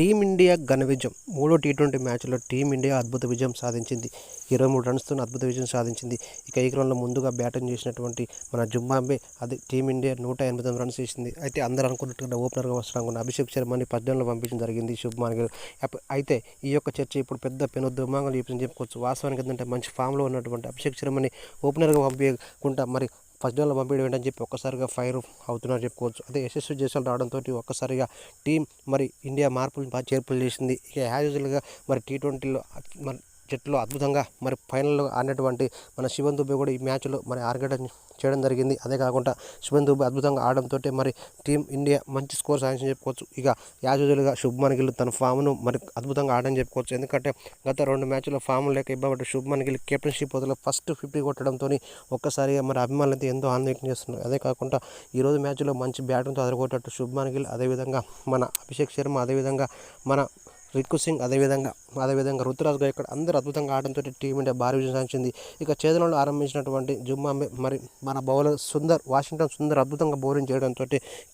Team India ఘన విజయం. మూడో టీ ట్వంటీ మ్యాచ్లో టీమిండియా అద్భుత విజయం సాధించింది. ఇరవై మూడు రన్స్తో అద్భుత విజయం సాధించింది. ఇక ఈ క్రమంలో ముందుగా బ్యాటింగ్ చేసినటువంటి మన జుంబాంబే అది టీమిండియా నూట ఎనభై తొమ్మిది రన్స్ చేసింది. అయితే అందరూ అనుకున్నట్టుగా ఓపెనర్గా వస్తాను అభిషేక్ శర్మని పద్దెనిమిదిలో పంపించడం జరిగింది. శుభ్మాన్ గారు. అయితే ఈ యొక్క చర్చ ఇప్పుడు పెద్ద పెను దుమాంగం చెప్పుకోవచ్చు. వాస్తవానికి ఏంటంటే మంచి ఫామ్లో ఉన్నటువంటి అభిషేక్ శర్మని ఓపెనర్గా పంపించకుండా మరి ఫస్ట్ డౌన్లో పంపించడం ఏంటని చెప్పి ఒక్కసారిగా ఫైర్ అవుతున్నారు చెప్పుకోవచ్చు. అదే యశస్వి జైస్వాల్ రావడంతో ఒక్కసారిగా టీం మరి ఇండియా మార్పులు బాగా చేర్పులు చేసింది. ఇక యాజ్ యూజువల్గా మరి టీ ట్వంటీలో మరి జట్టులో అద్భుతంగా మరి ఫైనల్లో ఆడినటువంటి మన శివన్ దుబే కూడా ఈ మ్యాచ్లో మరి ఆర్గడ చేయడం జరిగింది. అదే కాకుండా శివన్ దుబే అద్భుతంగా ఆడడంతో మరి టీం ఇండియా మంచి స్కోర్ సాధించని చెప్పుకోవచ్చు. ఇక యాజ్ శుభ్మన్ గిల్ తన ఫామ్ను మరి అద్భుతంగా ఆడని చెప్పుకోవచ్చు. ఎందుకంటే గత రెండు మ్యాచ్లో ఫామ్ లేక ఇవ్వబట్టి శుభ్మన్ గిల్ కెప్టెన్షిప్ వదిలో ఫస్ట్ ఫిఫ్టీ కొట్టడంతో ఒక్కసారిగా మరి అభిమానులు అయితే ఎంతో ఆనందం చేస్తున్నారు. అదే కాకుండా ఈరోజు మ్యాచ్లో మంచి బ్యాటింగ్తో అదరగొట్టట్టు శుభ్మన్ గిల్ అదేవిధంగా మన అభిషేక్ శర్మ అదేవిధంగా మన రిక్కు సింగ్ అదేవిధంగా అదేవిధంగా రుతురాజ్ ఇక్కడ అందరూ అద్భుతంగా ఆడడంతో టీమిండియా భారీ విజయం సాధించింది. ఇక చేతులలో ఆరంభించినటువంటి జుమ్మాంబే మరి మన బౌలర్ సుందర్ వాషింగ్టన్ సుందర్ అద్భుతంగా బౌలింగ్ చేయడంతో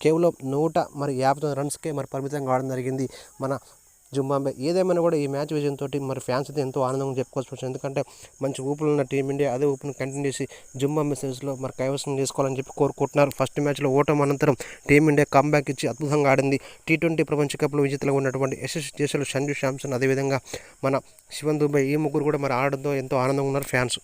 కేవలం నూట మరి యాభై తొమ్మిది రన్స్కే మరి పరిమితంగా ఆడడం జరిగింది. మన జింబాబే ఏదేమైనా కూడా ఈ మ్యాచ్ విజయంతో మరి ఫ్యాన్స్ అయితే ఎంతో ఆనందంగా చెప్పుకోవచ్చు ఎందుకంటే మంచి ఊపులు ఉన్న టీమిండియా అదే ఊపును కంటిన్యూ చేసి జింబాబే సిరీస్లో మరి కైవసం చేసుకోవాలని చెప్పి కోరుకుంటున్నారు. ఫస్ట్ మ్యాచ్లో ఓటం అనంతరం టీమిండియా కంబ్యాక్ ఇచ్చి అద్భుతంగా ఆడింది. టీ ట్వంటీ ప్రపంచ కప్లో విజేతలుగా ఉన్నటువంటి యశస్వి జేసలు సంజు శాంసన్ అదేవిధంగా మన శివన్ దుబై ఈ ముగ్గురు కూడా మరి ఆడడంతో ఎంతో ఆనందంగా ఉన్నారు ఫ్యాన్స్.